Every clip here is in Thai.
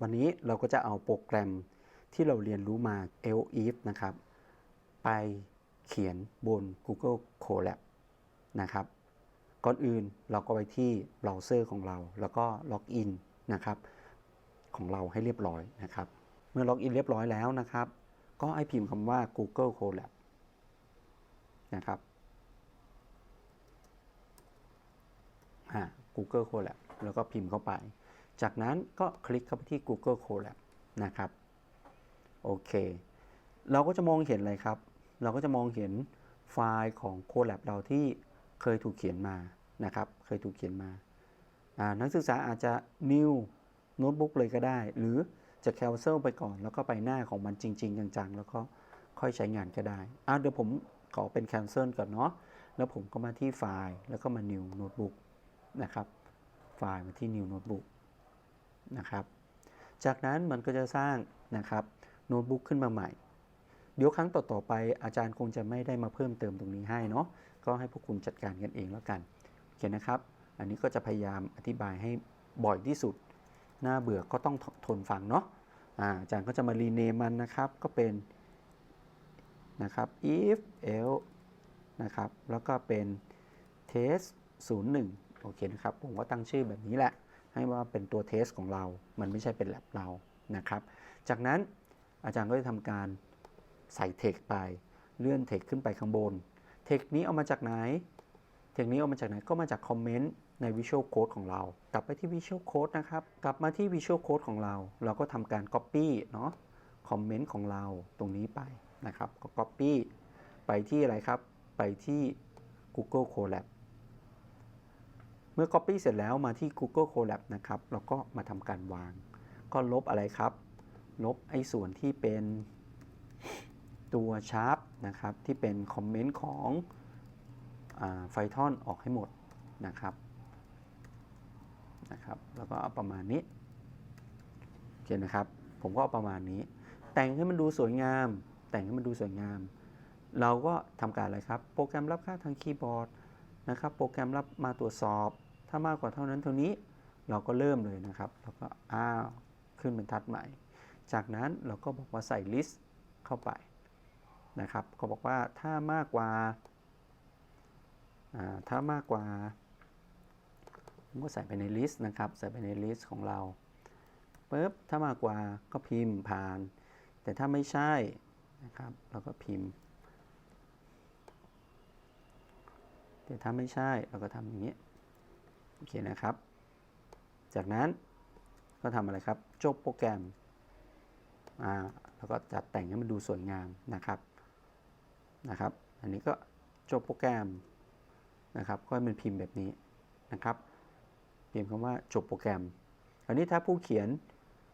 วันนี้เราก็จะเอาโปรแกรมที่เราเรียนรู้มา l if นะครับ ไปเขียนบน Google Colab นะครับ ก่อนอื่นเราก็ไปที่เบราว์เซอร์ของเรา แล้วก็ล็อกอินนะครับ ของเราให้เรียบร้อยนะครับ เมื่อล็อกอินเรียบร้อยแล้วนะครับ ก็ให้พิมพ์คำว่า Google Colab นะครับ Google Colab แล้วก็พิมพ์เข้าไป จากนั้นก็คลิกเข้าไปที่ Google Colab นะครับ โอเค เราก็จะมองเห็นอะไรครับ เราก็จะมองเห็นไฟล์ของ Colab เราที่เคยถูกเขียนมานะครับ เคยถูกเขียนมา นักศึกษาอาจจะ new notebook เลยก็ได้ หรือจะ cancel ไปก่อน แล้วก็ไปหน้าของมันจริง ๆ จังๆ แล้วก็ค่อยใช้งานก็ได้อ่าเดี๋ยวผมขอเป็น cancel ก่อนเนาะ แล้วผมก็มาที่ไฟล์ แล้วก็มา new notebook นะครับ ไฟล์มาที่ new notebook นะครับ จากนั้นมันก็จะสร้างนะครับโน้ตบุ๊กขึ้นมาใหม่ เดี๋ยวครั้งต่อๆไปอาจารย์คงจะไม่ได้มาเพิ่มเติมตรงนี้ให้เนาะก็ให้พวกคุณจัดการกันเองแล้วกันโอเคนะครับ อันนี้ก็จะพยายามอธิบายให้บ่อยที่สุดน้าเบื่อก็ต้องทนฟังเนาะอาอาจารย์ก็จะมารีเนมมันนะครับก็เป็นนะครับ if else นะครับ แล้วก็เป็น test 01 โอเคนะครับ ผมก็ตั้งชื่อแบบนี้แหละ ให้ว่าเป็นตัวเทสของเรา มันไม่ใช่เป็น lab เรานะครับ จากนั้นอาจารย์ก็จะทำการใส่เทคไป เลื่อนเทคขึ้นไปข้างบน เทคนี้เอามาจากไหน เทคนี้เอามาจากไหน ก็มาจากคอมเมนต์ใน Visual Code ของเรา กลับไปที่ Visual Code นะครับ กลับมาที่ Visual Code ของเรา เราก็ทำการ Copy เนาะ คอมเมนต์ของเราตรงนี้ไปนะครับ ก็ Copy ไปที่อะไรครับ ไปที่ Google Colab เมื่อ Copy เสร็จแล้วมาที่ Google Colab นะครับ แล้วก็มาทำการวาง ก็ลบอะไรครับ ลบไอ้ส่วนที่เป็นตัวชาร์ปนะครับ ที่เป็นคอมเมนต์ของไฟทอนออกให้หมดนะครับนะครับ แล้วก็เอาประมาณนี้โอเคนะครับ ผมก็เอาประมาณนี้ แต่งให้มันดูสวยงาม แต่งให้มันดูสวยงาม เราก็ทำการอะไรครับ โปรแกรมรับค่าทางคีย์บอร์ดนะครับ โปรแกรมรับมาตรวจสอบ ถ้ามากกว่าเท่านั้นเท่านี้เราก็เริ่มเลยนะครับ แล้วก็อ้าวขึ้นเป็นทัดใหม่ จากนั้นเราก็บอกว่าใส่ list เข้าไปนะครับก็บอกว่าถ้ามากกว่าถ้ามากกว่าผมก็ใส่ไปใน list นะครับ ใส่ไปใน list ของเราปุ๊บถ้ามากกว่าก็พิมพ์ผ่าน แต่ถ้าไม่ใช่นะครับเราก็พิมพ์ แต่ถ้าไม่ใช่เราก็ทำอย่างนี้ โอเคนะครับ จากนั้นก็ทำอะไรครับจบโปรแกรมอ่าแล้วก็จัดแต่งให้มันดูสวยงามนะครับนะครับ อันนี้ก็จบโปรแกรมนะครับก็ให้มันพิมพ์แบบนี้นะครับพิมพ์คำว่าจบโปรแกรมอันนี้ถ้าผู้เขียน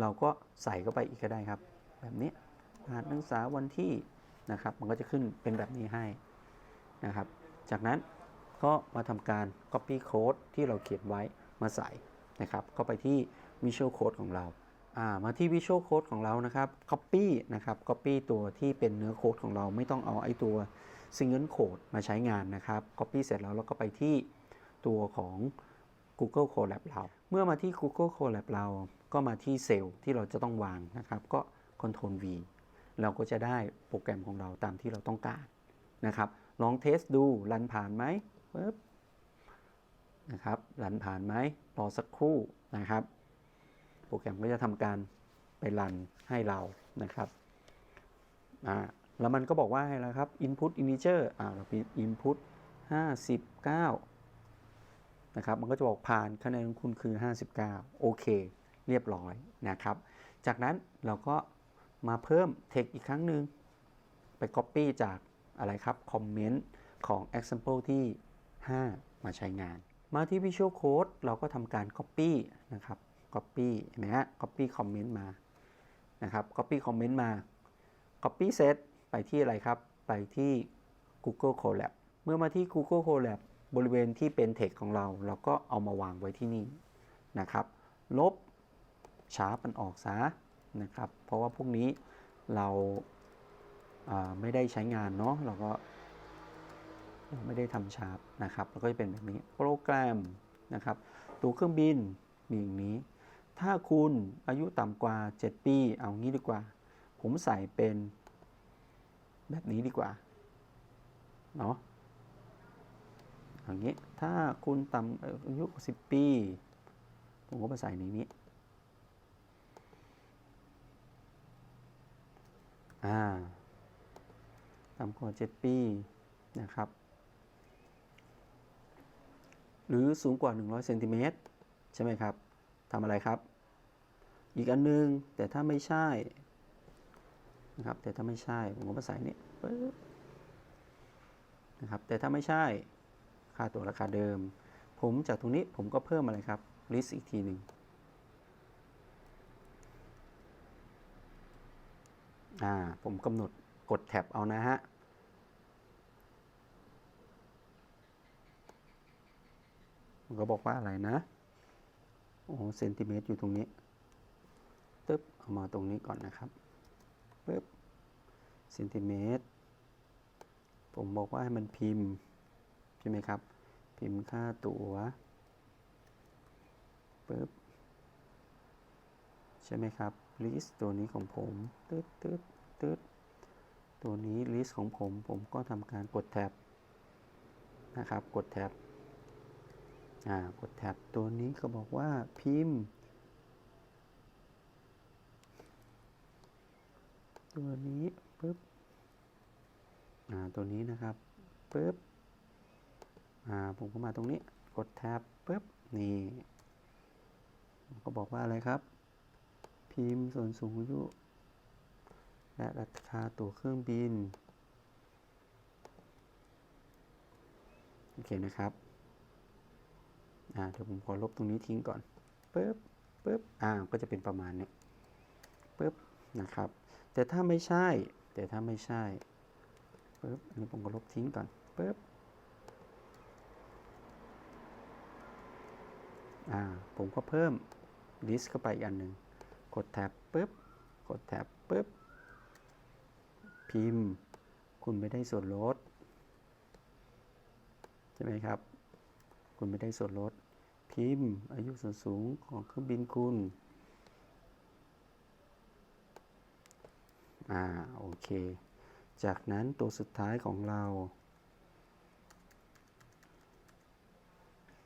เราก็ใส่เข้าไปอีกก็ได้ครับ แบบนี้รหัสนักศึกษาวันที่นะครับ มันก็จะขึ้นเป็นแบบนี้ให้นะครับ จากนั้น ก็มาทำการ copy code ที่เราเขียนไว้มาใส่นะครับก็ไปที่ Visual Code ของเราามาที่ Visual Code ของเรานะครับ Copy นะครับ Copy ตัวที่เป็นเนื้อโค้ดของเราไม่ต้องเอาไอ้ตัว Single Code มาใช้งานนะครับ Copy เสร็จแล้วเราก็ไปที่ตัวของ Google Colab เรา เมื่อมาที่ Google Colab เราก็มาที่เซลล์ที่เราจะต้องวางนะครับ ก็ Ctrl V เราก็จะได้โปรแกรมของเราตามที่เราต้องการนะครับ ลองเทสดูรันผ่านไหม ปึ๊บนะครับรันผ่านไหมรอสักครู่นะครับ โปรแกรมก็จะทำการไปรันให้เรานะครับอ่าแล้วมันก็บอกว่าให้แล้วครับ input integer อ่าเราพิมพ์ input 59 นะครับ มันก็จะบอกผ่านคะแนนของคุณคือ 59 โอเค เรียบร้อยนะครับ จากนั้นเราก็มาเพิ่ม text อีกครั้งหนึ่งไป copy จากอะไรครับคอมเมนต์ของ example ที่ 5 มาใช้งาน มาที่ Visual Code เราก็ทำการ Copy นะครับ Copy เห็นไหมฮะ Copy Comment มานะครับ Copy Comment มา Copy เสร็จไปที่อะไรครับ ไปที่ Google Colab เมื่อมาที่ Google Colab บริเวณที่เป็น text ของเรา เราก็เอามาวางไว้ที่นี่นะครับ ลบชาร์ปมันออกซะนะครับ เพราะว่าพวกนี้เราไม่ได้ใช้งานเนาะเราก็ ไม่ได้ทำชาร์ปนะครับแล้วก็จะเป็นแบบนี้โปรแกรมนะครับตัวเครื่องบินมีอย่างนี้ ถ้าคุณอายุต่ำกว่า 7 ปี เอางี้ดีกว่า ผมใส่เป็นแบบนี้ดีกว่าเนาะอย่างนี้ถ้าคุณต่ำเอ่ออายุ 10 ปี ผมก็มาใส่ในนี้อ่าต่ำกว่า 7 ปีนะครับ หรือสูงกว่า 100เซนติเมตรใช่ไหมครับทำอะไรครับ อีกอันหนึง แต่ถ้าไม่ใช่นะครับแต่ถ้าไม่ใช่ผมก็มาใส่นี่นะครับแต่ถ้าไม่ใช่ค่าตัวราคาเดิม ผมจากตรงนี้ผมก็เพิ่มอะไรครับ list อีกทีหนึ่งอ่าผมกำหนดกดแท็บเอานะฮะ มันก็บอกว่าอะไรนะ โอ้โหเซนติเมตรอยู่ตรงนี้ตึ๊บเอามาตรงนี้ก่อนนะครับปึ๊บเซนติเมตร ผมบอกว่าให้มันพิมพ์ ใช่ไหมครับ พิมพ์ค่าตัวปึ๊บใช่ไหมครับ list ตัวนี้ของผมตึ๊ดตึ๊ดตึ๊ดตัวนี้ list ของผม ผมก็ทำการกดแท็บนะครับ กดแท็บ อ่ากดแท็บตัวนี้เขาบอกว่าพิมพ์ ตัวนี้ปึ๊บอ่าตัวนี้นะครับปึ๊บอ่าผมก็มาตรงนี้กดแท็บปึ๊บนี่ก็บอกว่าอะไรครับ พิมพ์ส่วนสูงอายุและราคาตั๋วเครื่องบิน โอเคนะครับ อ่าเดี๋ยวผมขอลบตรงนี้ทิ้งก่อนปึ๊บปึ๊บอ่าก็จะเป็นประมาณนี้ปึ๊บนะครับ แต่ถ้าไม่ใช่ แต่ถ้าไม่ใช่ปึ๊บอันนี้ผมก็ลบทิ้งก่อนปึ๊บอ่าผมก็เพิ่ม list เข้าไปอีกอันหนึ่งกดแท็บปึ๊บกดแท็บปึ๊บพิมพ์ คุณไม่ได้ส่วนลดใช่ไหมครับ คุณไม่ได้ส่วนลด พิมพ์อายุส่วนสูงของเครื่องบินคุณ อ่า โอเค จากนั้นตัวสุดท้ายของเรา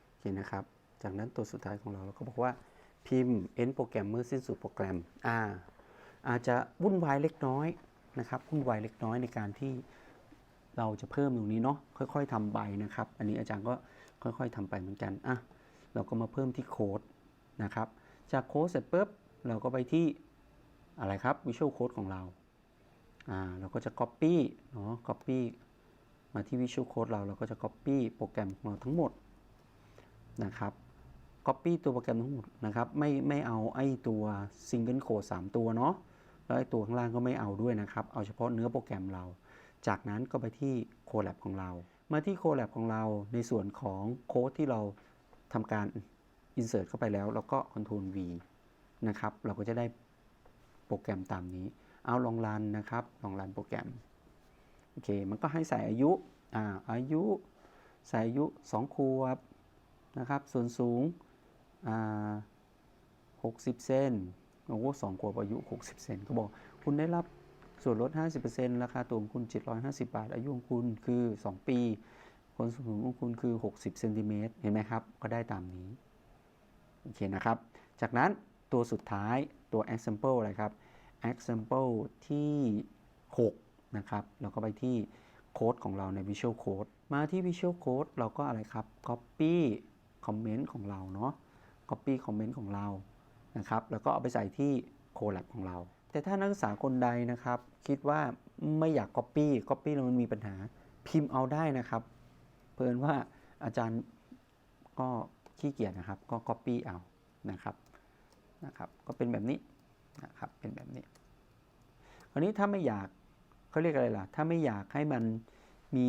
โอเคนะครับ จากนั้นตัวสุดท้ายของเราเราก็บอกว่าพิมพ์ end โปรแกรมเมื่อสิ้นสุดโปรแกรม อ่า อาจจะวุ่นวายเล็กน้อยนะครับวุ่นวายเล็กน้อยในการที่เราจะเพิ่มตรงนี้เนาะค่อย ๆทำไปนะครับ อันนี้อาจารย์ก็ค่อย ๆทำไปเหมือนกันอะ เราก็มาเพิ่มที่โค้ดนะครับ จากโค้ดเสร็จปุ๊บเราก็ไปที่อะไรครับ Visual Code ของเราอ่าเราก็จะ Copy เนาะ Copy มาที่ Visual Code เราเราก็จะ Copy โปรแกรมของเราทั้งหมดนะครับ Copy ตัวโปรแกรมทั้งหมดนะครับ ไม่ไม่เอาไอ้ตัว Single Code 3 ตัวเนาะแล้วไอ้ตัวข้างล่างก็ไม่เอาด้วยนะครับ เอาเฉพาะเนื้อโปรแกรมเรา จากนั้นก็ไปที่ Colab ของเรา มาที่ Colab ของเราในส่วนของโค้ดที่เรา ทำการ Insert เข้าไปแล้ว แล้วก็ Ctrl V นะครับ เราก็จะได้โปรแกรมตามนี้ เอาลองรันนะครับ ลองรันโปรแกรม โอเค มันก็ให้ใส่อายุ อ่า อายุ ใส่อายุ 2 ขวบ นะครับ ส่วนสูง อ่า60เซนโอ้โหสองขวบอายุ 60 เซนก็บอก คุณได้รับส่วนลด 50%ราคาตัวของคุณ 750 บาท อายุของคุณคือ 2 ปี คนสูงของคุณคือ 60เซนติเมตรเห็นไหมครับ ก็ได้ตามนี้โอเคนะครับ จากนั้นตัวสุดท้ายตัว example อะไรครับ example ที่ 6 นะครับ เราก็ไปที่โค้ดของเราใน Visual Code มาที่ Visual Code เราก็อะไรครับ copy comment ของเราเนาะ copy comment ของเรานะครับ แล้วก็เอาไปใส่ที่ Colab ของเรา แต่ถ้านักศึกษาคนใดนะครับ คิดว่าไม่อยาก copy copy แล้วมันมีปัญหาพิมพ์เอาได้นะครับ เพิ่นว่าอาจารย์ก็ขี้เกียจนะครับ ก็ copy เอานะครับนะครับก็เป็นแบบนี้นะครับเป็นแบบนี้คราวนี้ถ้าไม่อยากเขาเรียกอะไรล่ะ ถ้าไม่อยากให้มันมี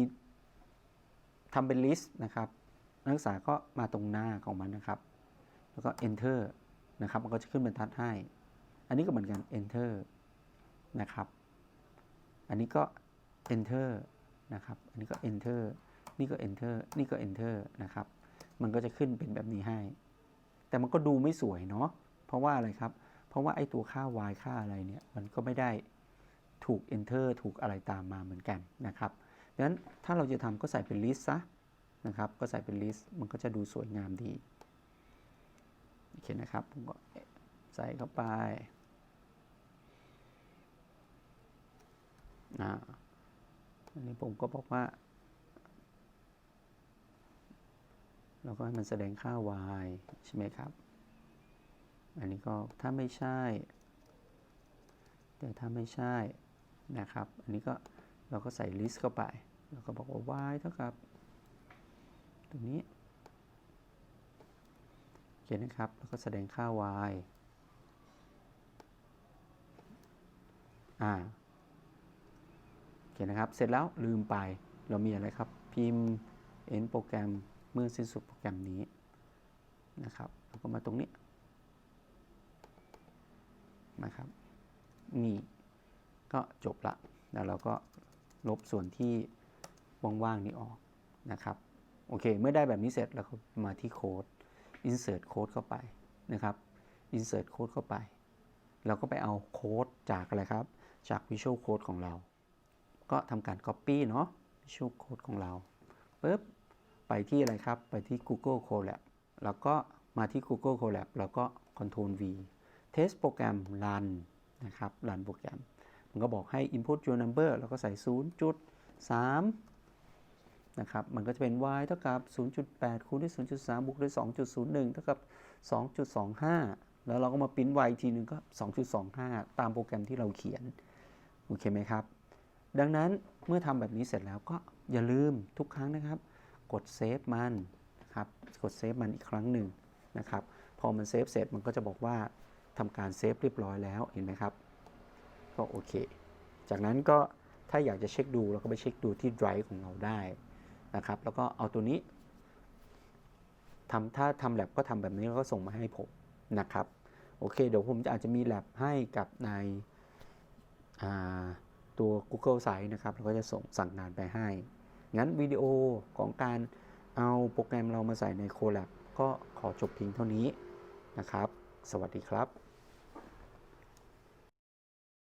ทำเป็นลิสต์นะครับนักศึกษาก็มาตรงหน้าของมันนะครับ แล้วก็ enter นะครับมันก็จะขึ้นบรรทัดให้ อันนี้ก็เหมือนกัน enter นะครับ อันนี้ก็ enter นะครับ อันนี้ก็ enter นี่ก็ enter นี่ก็ enter นะครับ มันก็จะขึ้นเป็นแบบนี้ให้ แต่มันก็ดูไม่สวยเนาะ เพราะว่าอะไรครับ เพราะว่าไอ้ตัวค่า y ค่าอะไรเนี่ย มันก็ไม่ได้ถูก enter ถูกอะไรตามมาเหมือนกันนะครับดังนั้นถ้าเราจะทำก็ใส่เป็น list ซะนะครับ ก็ใส่เป็น list มันก็จะดูสวยงามดีโอเคนะครับ ผมก็ใส่เข้าไปอ่าอันนี้ผมก็บอกว่า เราก็ให้มันแสดงค่า y ใช่ไหมครับ อันนี้ก็ถ้าไม่ใช่ แต่ถ้าไม่ใช่นะครับ อันนี้ก็เราก็ใส่ list เข้าไปแล้วก็บอกว่า y เท่ากับตรงนี้โอเคนนะครับ แล้วก็แสดงค่า y อ่าโอเคนะครับ เสร็จแล้วลืมไป เรามีอะไรครับ พิมพ์ end โปรแกรม เมื่อสิ้นสุดโปรแกรมนี้นะครับแล้วก็มาตรงนี้นะครับนี่ก็จบละแล้วเราก็ลบส่วนที่ว่างๆนี้ออกนะครับโอเค เมื่อได้แบบนี้เสร็จเราก็มาที่โค้ด insert โค้ดเข้าไปนะครับ insert โค้ดเข้าไป เราก็ไปเอาโค้ดจากอะไรครับ จาก Visual Code ของเรา ก็ทำการ Copy เนาะ Visual Code ของเราปุ๊บ ไปที่อะไรครับ ไปที่ Google Colab แล้วก็มาที่ Google Colab แล้วก็ Ctrl V test โปรแกรม run นะครับ run โปรแกรม มันก็บอกให้ input your number แล้วก็ใส่ 0.3 นะครับ มันก็จะเป็น y เท่ากับ 0.8 คูณด้วย 0.3 บวกด้วย 2.01 เท่ากับ 2.25 แล้วเราก็มาปริ้น y ทีหนึงก็ 2.25 ตามโปรแกรมที่เราเขียน โอเคไหมครับ ดังนั้นเมื่อทำแบบนี้เสร็จแล้วก็อย่าลืมทุกครั้งนะครับ กดเซฟมันครับกดเซฟมันอีกครั้งหนึ่งนะครับ พอมันเซฟเสร็จมันก็จะบอกว่าทำการเซฟเรียบร้อยแล้วเห็นไหมครับ ก็โอเค จากนั้นก็ถ้าอยากจะเช็คดูเราก็ไปเช็คดูที่ Drive ของเราได้นะครับ แล้วก็เอาตัวนี้ทำถ้าทำแลบก็ทำแบบนี้แล้วก็ส่งมาให้ผมนะครับ โอเค เดี๋ยวผมจะอาจจะมีแลบให้กับในตัว Google Site นะครับ แล้วก็จะส่งสั่งงานไปให้ งั้นวิดีโอของการเอาโปรแกรมเรามาใส่ใน Colab ก็ขอจบเพียงเท่านี้นะครับ สวัสดีครับ